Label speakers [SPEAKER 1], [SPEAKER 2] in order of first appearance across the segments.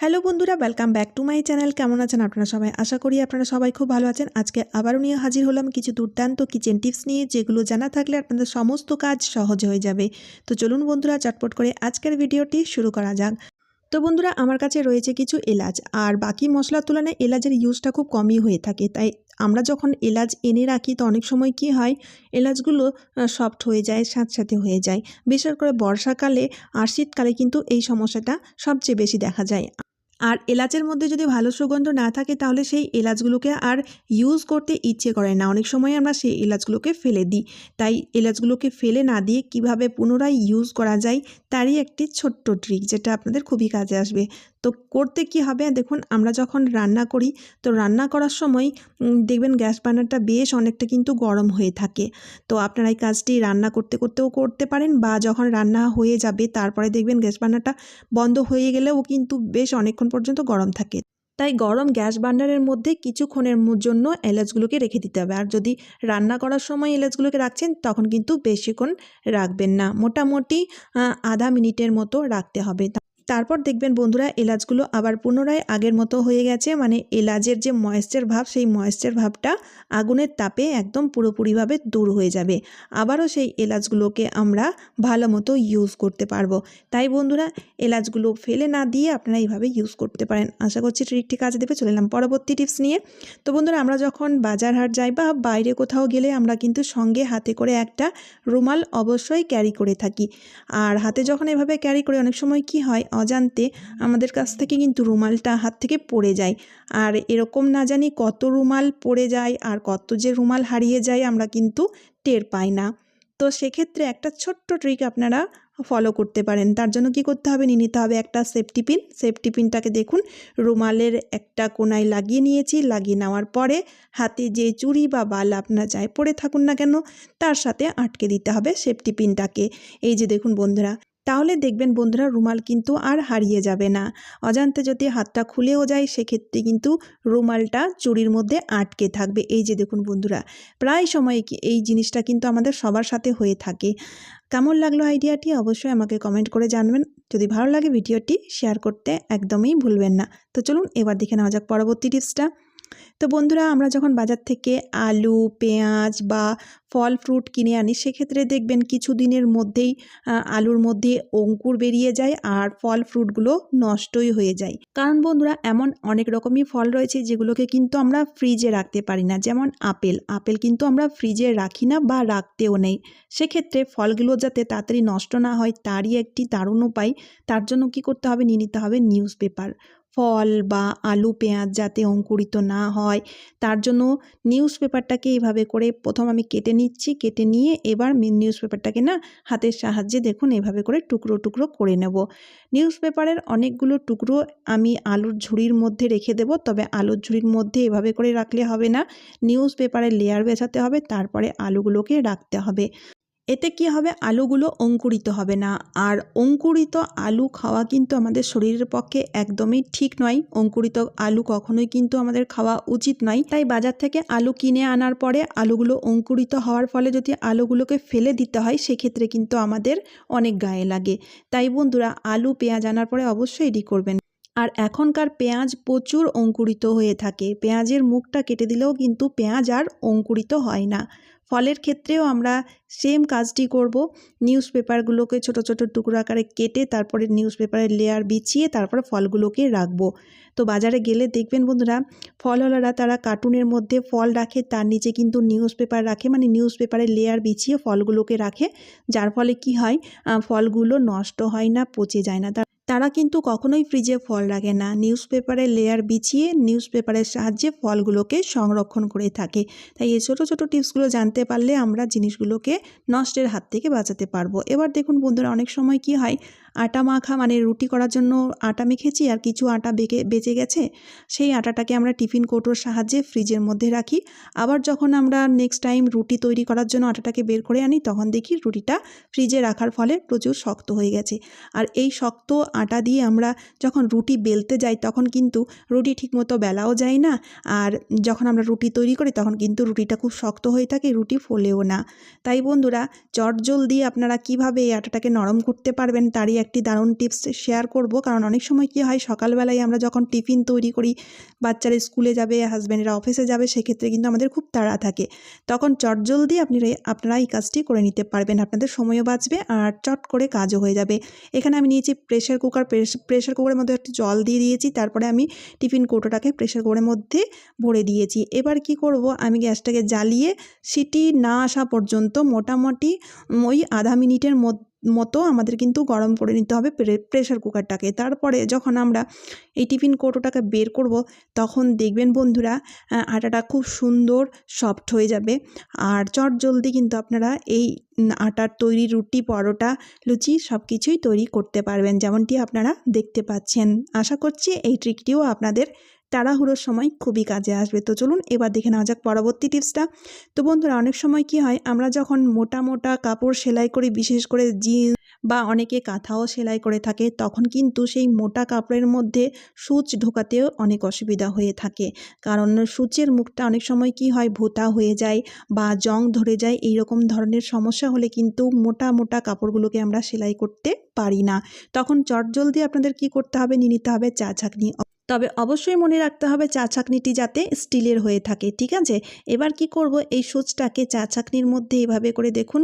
[SPEAKER 1] Hello বন্ধুরা welcome back to my channel কেমন আছেন আপনারা সবাই? আশা করি আপনারা সবাই খুব ভালো আছেন। আজকে আবারও নিয়ে হাজির হলাম কিছু দুর্দান্ত কিচেন টিপস নিয়ে, যেগুলো জানা থাকলে আপনাদের সমস্ত কাজ সহজ হয়ে যাবে। তো চলুন বন্ধুরা, চটপট করে আজকের ভিডিওটি শুরু করা যাক। তো বন্ধুরা, আমার কাছে রয়েছে কিছু এলাচ, আর বাকি মশলার তুলনায় এলাচের ইউজটা খুব কমই হয়ে থাকে। তাই আমরা যখন এলাচ এনে রাখি, তো অনেক সময় কি হয়, এলাচগুলো সফট হয়ে যায় স্যাঁতস্যাঁতে হয়ে যায়। বিশেষ করে বর্ষাকালে আর শীতকালে কিন্তু এই সমস্যাটা সবচেয়ে বেশি দেখা যায়। আর এলাচের মধ্যে যদি ভালো সুগন্ধ না থাকে, তাহলে সেই এলাচগুলোকে আর ইউজ করতে ইচ্ছে করে না। অনেক সময় আমরা সেই এলাচগুলোকে ফেলে দিই। তাই এলাচগুলোকে ফেলে না দিয়ে কীভাবে পুনরায় ইউজ করা যায়, তারই একটি ছোট্ট ট্রিক যেটা আপনাদের খুবই কাজে আসবে। তো করতে কি হবে? দেখুন, আমরা যখন রান্না করি, তো রান্না করার সময় দেখবেন গ্যাস বার্নারটা বেশ অনেকটা কিন্তু গরম হয়ে থাকে। তো আপনারা এই কাজটি রান্না করতে করতেও করতে পারেন বা যখন রান্না হয়ে যাবে, তারপরে দেখবেন গ্যাস বার্নারটা বন্ধ হয়ে গেলেও কিন্তু বেশ অনেকক্ষণ পর্যন্ত গরম থাকে। তাই গরম গ্যাস বার্নারের মধ্যে কিছুক্ষণের জন্য এলাচগুলোকে রেখে দিতে হবে। আর যদি রান্না করার সময় এলাচগুলোকে রাখছেন, তখন কিন্তু বেশিক্ষণ রাখবেন না। মোটামুটি আধা মিনিটের মতো রাখতে হবে। তারপর দেখবেন বন্ধুরা এলাচগুলো আবার পুনরায় আগের মতো হয়ে গেছে মানে এলাচের যে ময়েশ্চার ভাব, সেই ময়েশ্চার ভাবটা আগুনের তাপে একদম পুরোপুরিভাবে দূর হয়ে যাবে। আবারও সেই এলাচগুলোকে আমরা ভালো মতো ইউজ করতে পারব। তাই বন্ধুরা এলাচগুলো ফেলে না দিয়ে আপনারা এইভাবে ইউজ করতে পারেন। আশা করছি ট্রিকটি কাজে দেবে, চলে এলাম পরবর্তী টিপস নিয়ে। তো বন্ধুরা আমরা যখন বাজার হাট যাই বা বাইরে কোথাও গেলে আমরা কিন্তু সঙ্গে হাতে করে একটা রুমাল অবশ্যই ক্যারি করে থাকি। আর হাতে যখন এভাবে ক্যারি করে, অনেক সময় কি হয় অজান্তে আমাদের কাছ থেকে কিন্তু রুমালটা হাত থেকে পড়ে যায়। আর এরকম না জানি কত রুমাল পড়ে যায় আর কত যে রুমাল হারিয়ে যায় আমরা কিন্তু টের পাই না। তো সেক্ষেত্রে একটা ছোট্ট ট্রিক আপনারা ফলো করতে পারেন। তার জন্য কি করতে হবে? নিয়ে নিতে হবে একটা সেফটি পিন সেফটি পিনটাকে দেখুন, রুমালের একটা কোনায় লাগিয়ে নিয়েছি। লাগিয়ে নেওয়ার পরে হাতে যে চুড়ি বা বাল আপনার যায় পড়ে থাকুন না কেন, তার সাথে আটকে দিতে হবে সেফটি পিনটাকে এই যে দেখুন বন্ধুরা তাহলে দেখবেন বন্ধুরা রুমাল কিন্তু আর হারিয়ে যাবে না। অজান্তে যদি হাতটা খুলেও যায়, সেক্ষেত্রে কিন্তু রুমালটা চুরির মধ্যে আটকে থাকবে। এই যে দেখুন বন্ধুরা, প্রায় সময় এই জিনিসটা কিন্তু আমাদের সবার সাথে হয়ে থাকে। কেমন লাগল আইডিয়াটি? অবশ্যই আমাকে কমেন্ট করে জানবেন। যদি ভালো লাগে ভিডিওটি, শেয়ার করতে একদমই ভুলবেন না। তো চলুন এবার দেখে নেওয়া যাক পরবর্তী টিপসটা। তো বন্ধুরা, আমরা যখন বাজার থেকে আলু, পেঁয়াজ বা ফল, ফ্রুট কিনে আনি, সেক্ষেত্রে দেখবেন কিছু দিনের মধ্যেই আলুর মধ্যে অঙ্কুর বেরিয়ে যায় আর ফল, ফ্রুটগুলো নষ্টই হয়ে যায়। কারণ বন্ধুরা, এমন অনেক রকমই ফল রয়েছে যেগুলোকে কিন্তু আমরা ফ্রিজে রাখতে পারি না। যেমন আপেল আপেল কিন্তু আমরা ফ্রিজে রাখি না বা রাখতেও নেই। সেক্ষেত্রে ফলগুলো যাতে তাড়াতাড়ি নষ্ট না হয়, তারই একটি দারুণ উপায়। তার জন্য কি করতে হবে? নিয়ে নিতে হবে নিউজ পেপার ফল বা আলু, পেঁয়াজ যাতে অঙ্কুরিত না হয়, তার জন্য নিউজ পেপারটাকে এইভাবে করে প্রথম আমি কেটে নিচ্ছি, কেটে নিয়ে এবার নিউজ পেপারটাকে না হাতের সাহায্যে দেখুন এভাবে করে টুকরো টুকরো করে নেব। নিউজ পেপারের অনেকগুলো টুকরো আমি আলুর ঝুড়ির মধ্যে রেখে দেব, তবে আলুর ঝুড়ির মধ্যে এভাবে করে রাখলে হবে না। নিউজ পেপারের লেয়ার বেছাতে হবে, তারপরে আলুগুলোকে রাখতে হবে। এতে কি হবে? আলুগুলো অঙ্কুরিত হবে না। আর অঙ্কুরিত আলু খাওয়া কিন্তু আমাদের শরীরের পক্ষে একদমই ঠিক নয়। অঙ্কুরিত আলু কখনোই কিন্তু আমাদের খাওয়া উচিত নয়। তাই বাজার থেকে আলু কিনে আনার পরে আলুগুলো অঙ্কুরিত হওয়ার ফলে যদি আলুগুলোকে ফেলে দিতে হয়, সেক্ষেত্রে কিন্তু আমাদের অনেক গায়ে লাগে। তাই বন্ধুরা, আলু, পেঁয়াজ আনার পরে অবশ্যই এটি করবেন। আর এখনকার পেঁয়াজ প্রচুর অঙ্কুরিত হয়ে থাকে। পেঁয়াজের মুখটা কেটে দিলেও কিন্তু পেঁয়াজ আর অঙ্কুরিত হয় না। ফলের ক্ষেত্রেও আমরা সেম কাজটি করব। নিউজ পেপারগুলোকে ছোটো ছোটো টুকরো আকারে কেটে তারপরে নিউজ পেপারের লেয়ার বিছিয়ে তারপর ফলগুলোকে রাখব। তো বাজারে গেলে দেখবেন বন্ধুরা, ফলওয়ালারা তারা কার্টুনের মধ্যে ফল রাখে, তার নিচে কিন্তু নিউজ পেপার রাখে মানে নিউজ পেপারের লেয়ার বিছিয়ে ফলগুলোকে রাখে। যার ফলে কি হয় ফলগুলো নষ্ট হয় না, পচে যায় না। তারা কিন্তু কখনোই ফ্রিজে ফল রাখে না। নিউজ পেপারের লেয়ার বিছিয়ে নিউজ পেপারের সাহায্যে ফলগুলোকে সংরক্ষণ করে থাকে। তাই এই ছোটো ছোটো টিপসগুলো জানতে পারলে আমরা জিনিসগুলোকে নষ্টের হাত থেকে বাঁচাতে পারব। এবার দেখুন বন্ধুরা, অনেক সময় কি হয় আটা মাখা মানে রুটি করার জন্য আটা মেখেছি আর কিছু আটা বেঁকে, বেঁচে গেছে। সেই আটাটাকে আমরা টিফিন কৌটোর সাহায্যে ফ্রিজের মধ্যে রাখি। আবার যখন আমরা নেক্সট টাইম রুটি তৈরি করার জন্য আটাটাকে বের করে আনি, তখন দেখি রুটিটা ফ্রিজে রাখার ফলে প্রচুর শক্ত হয়ে গেছে। আর এই শক্ত আটা দিয়ে আমরা যখন রুটি বেলতে যাই, তখন কিন্তু রুটি ঠিকমতো বেলাও যায় না। আর যখন আমরা রুটি তৈরি করি, তখন কিন্তু রুটিটা খুব শক্ত হয়ে থাকে, রুটি ফোলেও না। তাই বন্ধুরা চট জল দিয়ে আপনারা কীভাবে এই আটাটাকে নরম করতে পারবেন, তারই একটি দারুণ টিপস শেয়ার করব। কারণ অনেক সময় কী হয়, সকালবেলায় আমরা যখন টিফিন তৈরি করি, বাচ্চারা স্কুলে যাবে হাজব্যান্ডেরা অফিসে যাবে, সেক্ষেত্রে কিন্তু আমাদের খুব তাড়া থাকে। তখন চটজলদি আপনি আপনারা এই কাজটি করে নিতে পারবেন। আপনাদের সময়ও বাঁচবে আর চট করে কাজও হয়ে যাবে। এখানে আমি নিয়েছি প্রেশার কুকার প্রেশার কুকারের মধ্যে একটু জল দিয়ে দিয়েছি, তারপরে আমি টিফিন কৌটোটাকে প্রেশার কুকারের মধ্যে ভরে দিয়েছি। এবার কি করব, আমি গ্যাসটাকে জ্বালিয়ে, সিটি না আসা পর্যন্ত মোটামুটি ওই আধা মিনিটের মধ্যে মতো আমাদের কিন্তু গরম করে নিতে হবে প্রেশার কুকারটাকে তারপরে যখন আমরা এই টিফিন কৌটোটাকে বের করব, তখন দেখবেন বন্ধুরা আটাটা খুব সুন্দর সফট হয়ে যাবে। আর চট জলদি কিন্তু আপনারা এই আটার তৈরি রুটি, পরোটা, লুচি সব কিছুই তৈরি করতে পারবেন, যেমনটি আপনারা দেখতে পাচ্ছেন। আশা করছি এই ট্রিকটিও আপনাদের তাড়াহুড়োর সময় খুবই কাজে আসবে। তো চলুন এবার দেখে নেওয়া যাক পরবর্তী টিপসটা। তো বন্ধুরা, অনেক সময় কি হয়, আমরা যখন মোটা মোটা কাপড় সেলাই করি, বিশেষ করে জিন্স বা অনেকে কাঁথাও সেলাই করে থাকে, তখন কিন্তু সেই মোটা কাপড়ের মধ্যে সূচ ঢোকাতেও অনেক অসুবিধা হয়ে থাকে। কারণ সূচের মুখটা অনেক সময় কি হয়, ভোতা হয়ে যায় বা জং ধরে যায় এই রকম ধরনের সমস্যা হলে কিন্তু মোটা মোটা কাপড়গুলোকে আমরা সেলাই করতে পারি না। তখন চটজলদি আপনাদের কি করতে হবে, নিয়ে নিতে হবে চা ছাঁকনি তবে অবশ্যই মনে রাখতে হবে চা ছাঁকনিটি যাতে স্টিলের হয়ে থাকে, ঠিক আছে? এবার কি করব? এই সুচটাকে চা ছাঁকনির মধ্যে এভাবে করে দেখুন,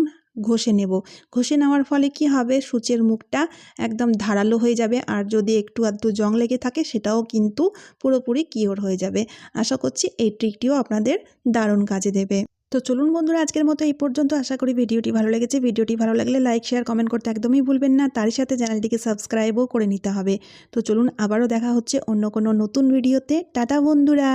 [SPEAKER 1] ঘষে নেব। ঘষে নেওয়ার ফলে কি হবে? সূচের মুখটা একদম ধারালো হয়ে যাবে আর যদি একটু আধটু জং লেগে থাকে, সেটাও কিন্তু পুরোপুরি কিওর হয়ে যাবে। আশা করছি এই ট্রিকটিও আপনাদের দারুণ কাজে দেবে। তো চলুন বন্ধুরা, আজকের মতো এই পর্যন্ত। আশা করি ভিডিওটি ভালো লেগেছে। ভিডিওটি ভালো লাগলে লাইক, শেয়ার, কমেন্ট করতে একদমই ভুলবেন না। তারই সাথে চ্যানেলটিকে সাবস্ক্রাইবও করে নিতে হবে। তো চলুন আবারও দেখা হচ্ছে অন্য কোনো নতুন ভিডিওতে। টাটা বন্ধুরা!